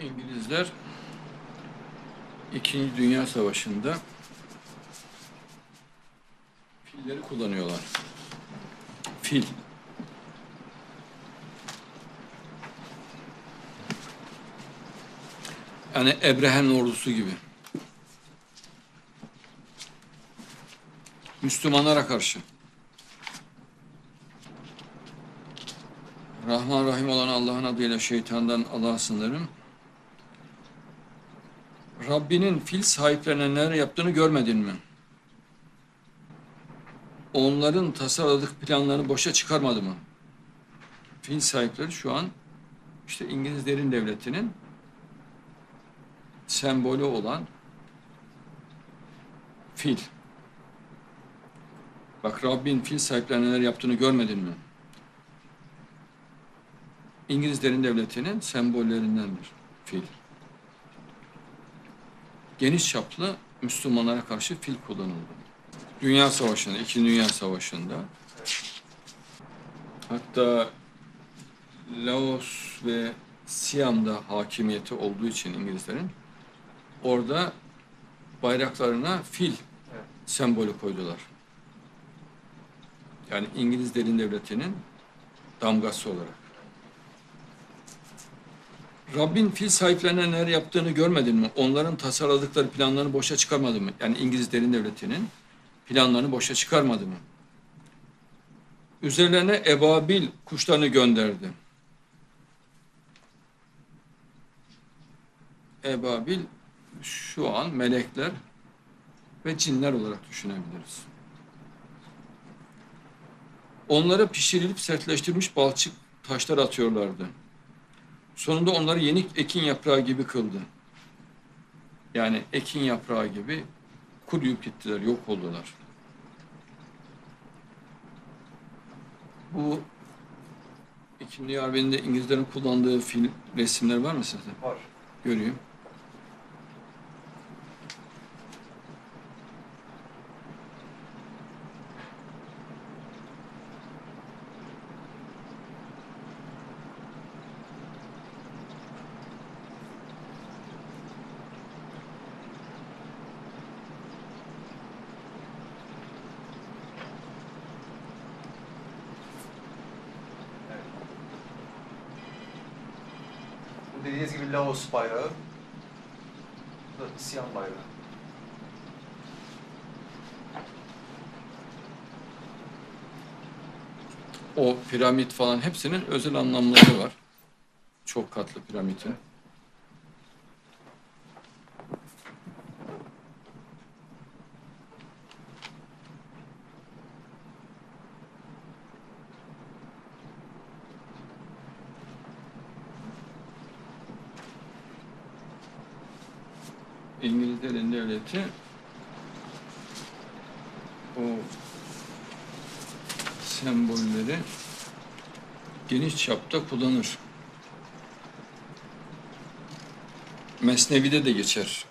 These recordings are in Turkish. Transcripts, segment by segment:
İngilizler İkinci Dünya Savaşı'nda filleri kullanıyorlar. Fil. Yani Ebrehe'nin ordusu gibi. Müslümanlara karşı. Rahman Rahim olan Allah'ın adıyla şeytandan Allah'a sınırım. Rabbinin fil sahiplerine neler yaptığını görmedin mi? Onların tasarladık planlarını boşa çıkarmadı mı? Fil sahipleri şu an işte İngiliz devletinin sembolü olan fil. Bak Rabbin fil sahiplerine neler yaptığını görmedin mi? İngiliz derin devletinin sembollerindendir fil. Geniş çaplı Müslümanlara karşı fil kullanıldı. Dünya Savaşı'nda, İkinci Dünya Savaşı'nda hatta Laos ve Siam'da hakimiyeti olduğu için İngilizlerin orada bayraklarına fil sembolü koydular. Yani İngiliz derin devletinin damgası olarak. Rabbin fil sahiplerine neler yaptığını görmedin mi? Onların tasarladıkları planlarını boşa çıkarmadı mı? Yani İngiliz derin devletinin planlarını boşa çıkarmadı mı? Üzerlerine ebabil kuşlarını gönderdi. Ebabil şu an melekler ve cinler olarak düşünebiliriz. Onlara pişirilip sertleştirilmiş balçık taşlar atıyorlardı. Sonunda onları yenik ekin yaprağı gibi kıldı. Yani ekin yaprağı gibi kuruyup gittiler, yok oldular. Bu İkinci Harbi'nde İngilizlerin kullandığı film resimler var mı sizde? Var. Göreyim. Dediğiniz gibi Laos bayrağı. Bu da Siyam bayrağı. O piramit falan hepsinin özel anlamları var. Çok katlı piramidin. İngilizlerin devleti o sembolleri geniş çapta kullanır. Mesnevi'de de geçer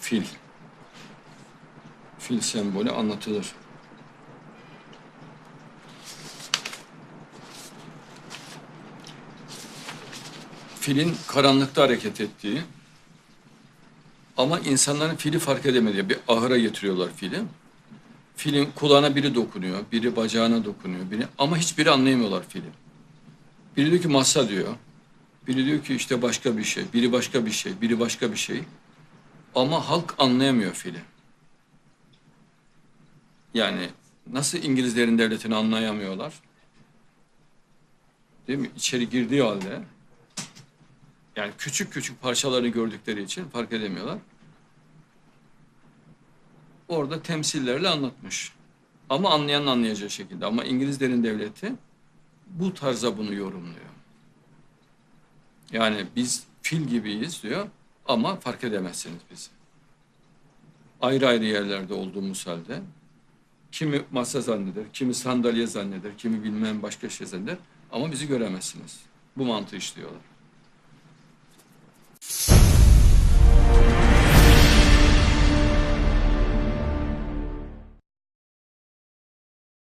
fil. Fil sembolü anlatılır. Filin karanlıkta hareket ettiği ama insanların fili fark edemediği bir ahıra getiriyorlar fili. Filin kulağına biri dokunuyor, biri bacağına dokunuyor, biri ama hiçbiri anlayamıyorlar fili. Biri diyor ki masa diyor. Biri diyor ki işte başka bir şey, biri başka bir şey, biri başka bir şey. Ama halk anlayamıyor fili. Yani nasıl İngilizlerin devletini anlayamıyorlar? Değil mi? İçeri girdiği halde yani küçük küçük parçalarını gördükleri için fark edemiyorlar. Orada temsillerle anlatmış. Ama anlayan anlayacağı şekilde. Ama İngilizlerin devleti bu tarza bunu yorumluyor. Yani biz fil gibiyiz diyor ama fark edemezsiniz bizi. Ayrı ayrı yerlerde olduğumuz halde kimi masa zanneder, kimi sandalye zanneder, kimi bilmem başka şey zanneder ama bizi göremezsiniz. Bu mantığı işliyorlar.